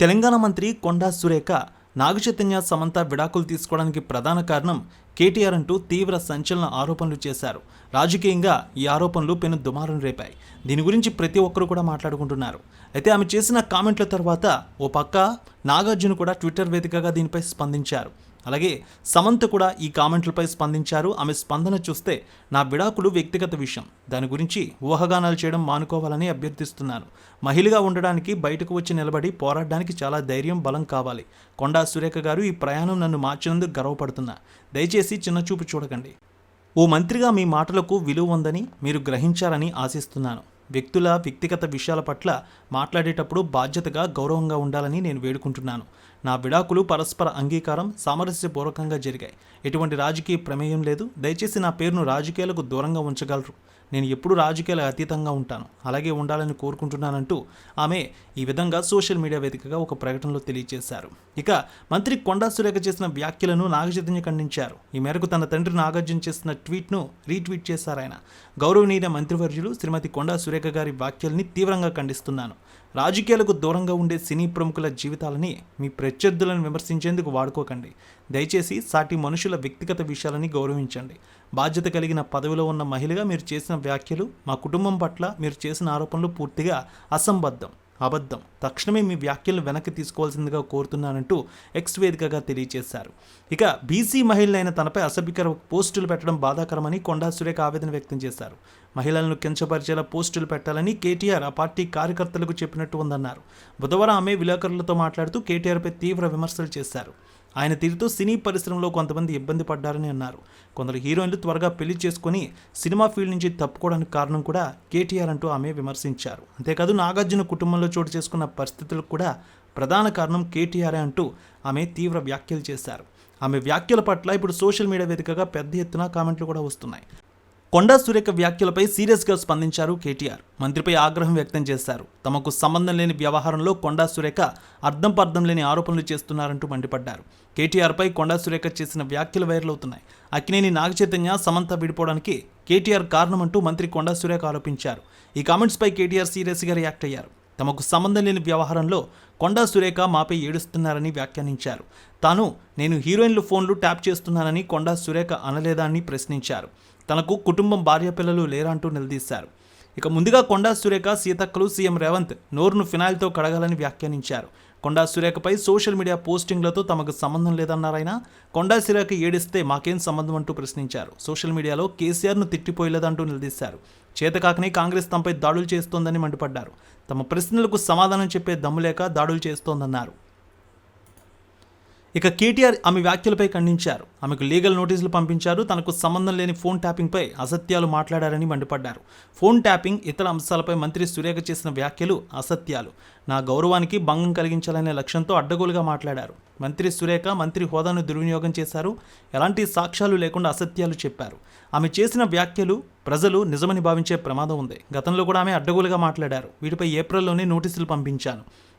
తెలంగాణ మంత్రి కొండా సురేఖ నాగచైతన్య సమంత విడాకులు తీసుకోవడానికి ప్రధాన కారణం కేటీఆర్ అంటూ తీవ్ర సంచలన ఆరోపణలు చేశారు. రాజకీయంగా ఈ ఆరోపణలు పెను దుమారం రేపాయి. దీని గురించి ప్రతి ఒక్కరు కూడా మాట్లాడుకుంటున్నారు. అయితే ఆమె చేసిన కామెంట్ల తర్వాత ఓ పక్క నాగార్జున కూడా ట్విట్టర్ వేదికగా దీనిపై స్పందించారు. అలాగే సమంత కూడా ఈ కామెంట్లపై స్పందించారు. ఆమె స్పందన చూస్తే నా విడాకులు వ్యక్తిగత విషయం. దాని గురించి ఊహగానాలు చేయడం మానుకోవాలని అభ్యర్థిస్తున్నాను మహిళగా ఉండడానికి బయటకు వచ్చి నిలబడి పోరాడడానికి చాలా ధైర్యం బలం కావాలి. కొండా సురేఖ గారు ఈ ప్రయాణం నన్ను మార్చినందుకు గర్వపడుతున్నా. దయచేసి చిన్నచూపు చూడకండి. ఓ మంత్రిగా మీ మాటలకు విలువ ఉందని మీరు గ్రహించారని ఆశిస్తున్నాను. వ్యక్తుల వ్యక్తిగత విషయాల పట్ల మాట్లాడేటప్పుడు బాధ్యతగా గౌరవంగా ఉండాలని నేను వేడుకుంటున్నాను. నా విడాకులు పరస్పర అంగీకారం సామరస్యపూర్వకంగా జరిగాయి. ఎటువంటి రాజకీయ ప్రమేయం లేదు. దయచేసి నా పేరును రాజకీయాలకు దూరంగా ఉంచగలరు. నేను ఎప్పుడు రాజకీయాలకు అతీతంగా ఉంటాను. అలాగే ఉండాలని కోరుకుంటున్నానంటూ ఆమె ఈ విధంగా సోషల్ మీడియా వేదికగా ఒక ప్రకటనలో తెలియజేశారు. ఇక మంత్రి కొండా సురేఖ చేసిన వ్యాఖ్యలను నాగచైతన్య ఖండించారు. ఈ మేరకు తన తండ్రి నాగార్జున చేసిన ట్వీట్ను రీట్వీట్ చేశారు ఆయన. గౌరవనీయ మంత్రివర్యులు శ్రీమతి కొండా సురేఖ గారి వ్యాఖ్యల్ని తీవ్రంగా ఖండిస్తున్నాను. రాజకీయాలకు దూరంగా ఉండే సినీ ప్రముఖుల జీవితాలని మీ ప్రత్యర్థులను విమర్శించేందుకు వాడుకోకండి. దయచేసి సాటి మనుషుల వ్యక్తిగత విషయాలని గౌరవించండి. బాధ్యత కలిగిన పదవిలో ఉన్న మహిళగా మీరు చేసిన వ్యాఖ్యలు మా కుటుంబం పట్ల మీరు చేసిన ఆరోపణలు పూర్తిగా అసంబద్ధం. అబద్ధం. తక్షణమే మీ వ్యాఖ్యలు వెనక్కి తీసుకోవాల్సిందిగా కోరుతున్నానంటూ ఎక్స్ వేదికగా తెలియజేశారు ఇక బీసీ మహిళలైన తనపై అసభ్యకర పోస్టులు పెట్టడం బాధాకరమని కొండా సురేఖ ఆవేదన వ్యక్తం చేశారు. మహిళలను కించపరిచేలా పోస్టులు పెట్టాలని కేటీఆర్ ఆ పార్టీ కార్యకర్తలకు చెప్పినట్టు ఉందన్నారు. బుధవారం ఆమె విలేకరులతో మాట్లాడుతూ కేటీఆర్పై తీవ్ర విమర్శలు చేశారు. ఆయన తీరుతో సినీ పరిశ్రమలో కొంతమంది ఇబ్బంది పడ్డారని అన్నారు. కొందరు హీరోయిన్లు త్వరగా పెళ్ళి చేసుకుని సినిమా ఫీల్డ్ నుంచి తప్పుకోవడానికి కారణం కూడా కేటీఆర్ అంటూ ఆమె విమర్శించారు. అంతేకాదు నాగార్జున కుటుంబంలో చోటు చేసుకున్న పరిస్థితులకు కూడా ప్రధాన కారణం కేటీఆర్ అంటూ ఆమె తీవ్ర వ్యాఖ్యలు చేశారు. ఆమె వ్యాఖ్యల పట్ల ఇప్పుడు సోషల్ మీడియా వేదికగా పెద్ద ఎత్తున కామెంట్లు కూడా వస్తున్నాయి. కొండా సురేఖ వ్యాఖ్యలపై సీరియస్గా స్పందించారు కేటీఆర్. మంత్రిపై ఆగ్రహం వ్యక్తం చేశారు. తమకు సంబంధం లేని వ్యవహారంలో కొండా సురేఖ అర్థం పర్థం లేని ఆరోపణలు చేస్తున్నారంటూ మండిపడ్డారు. కేటీఆర్పై కొండా సురేఖ చేసిన వ్యాఖ్యలు వైరల్ అవుతున్నాయి. అక్కినేని నాగచైతన్య సమంత విడిపోవడానికి కేటీఆర్ కారణమంటూ మంత్రి కొండా సురేఖ ఆరోపించారు. ఈ కామెంట్స్పై కేటీఆర్ సీరియస్గా రియాక్ట్ అయ్యారు. తమకు సంబంధం లేని వ్యవహారంలో కొండా సురేఖ మాపై ఏడుస్తున్నారని వ్యాఖ్యానించారు. తాను నేను హీరోయిన్లు ఫోన్లు ట్యాప్ చేస్తున్నానని కొండా సురేఖ అనలేదా అని ప్రశ్నించారు. తనకు కుటుంబం భార్య పిల్లలు లేరంటూ నిలదీశారు. ఇక ముందుగా కొండా సురేఖ సీతక్కలు సీఎం రేవంత్ నోరును ఫినాయిల్తో కడగాలని వ్యాఖ్యానించారు. కొండా సురేఖపై సోషల్ మీడియా పోస్టింగ్లతో తమకు సంబంధం లేదన్నారాయన కొండా సురేఖ ఏడిస్తే మాకేం సంబంధం అంటూ ప్రశ్నించారు. సోషల్ మీడియాలో కేసీఆర్ను తిట్టిపోయలేదంటూ నిలదీశారు. చేతకాకనే కాంగ్రెస్ తమపై దాడులు చేస్తోందని మండిపడ్డారు. తమ ప్రశ్నలకు సమాధానం చెప్పే దమ్ము లేక దాడులు చేస్తోందన్నారు. ఇక కేటీఆర్ ఆమె వ్యాఖ్యలపై ఖండించారు. ఆమెకు లీగల్ నోటీసులు పంపించారు. తనకు సంబంధం లేని ఫోన్ ట్యాపింగ్పై అసత్యాలు మాట్లాడారని మండిపడ్డారు. ఫోన్ ట్యాపింగ్ ఇతర అంశాలపై మంత్రి సురేఖ చేసిన వ్యాఖ్యలు అసత్యాలు. నా గౌరవానికి భంగం కలిగించాలనే లక్ష్యంతో అడ్డగోలుగా మాట్లాడారు. మంత్రి సురేఖ మంత్రి హోదాను దుర్వినియోగం చేశారు. ఎలాంటి సాక్ష్యాలు లేకుండా అసత్యాలు చెప్పారు. ఆమె చేసిన వ్యాఖ్యలు ప్రజలు నిజమని భావించే ప్రమాదం ఉంది. గతంలో కూడా ఆమె అడ్డగోలుగా మాట్లాడారు. వీటిపై ఏప్రిల్లోనే నోటీసులు పంపించాను.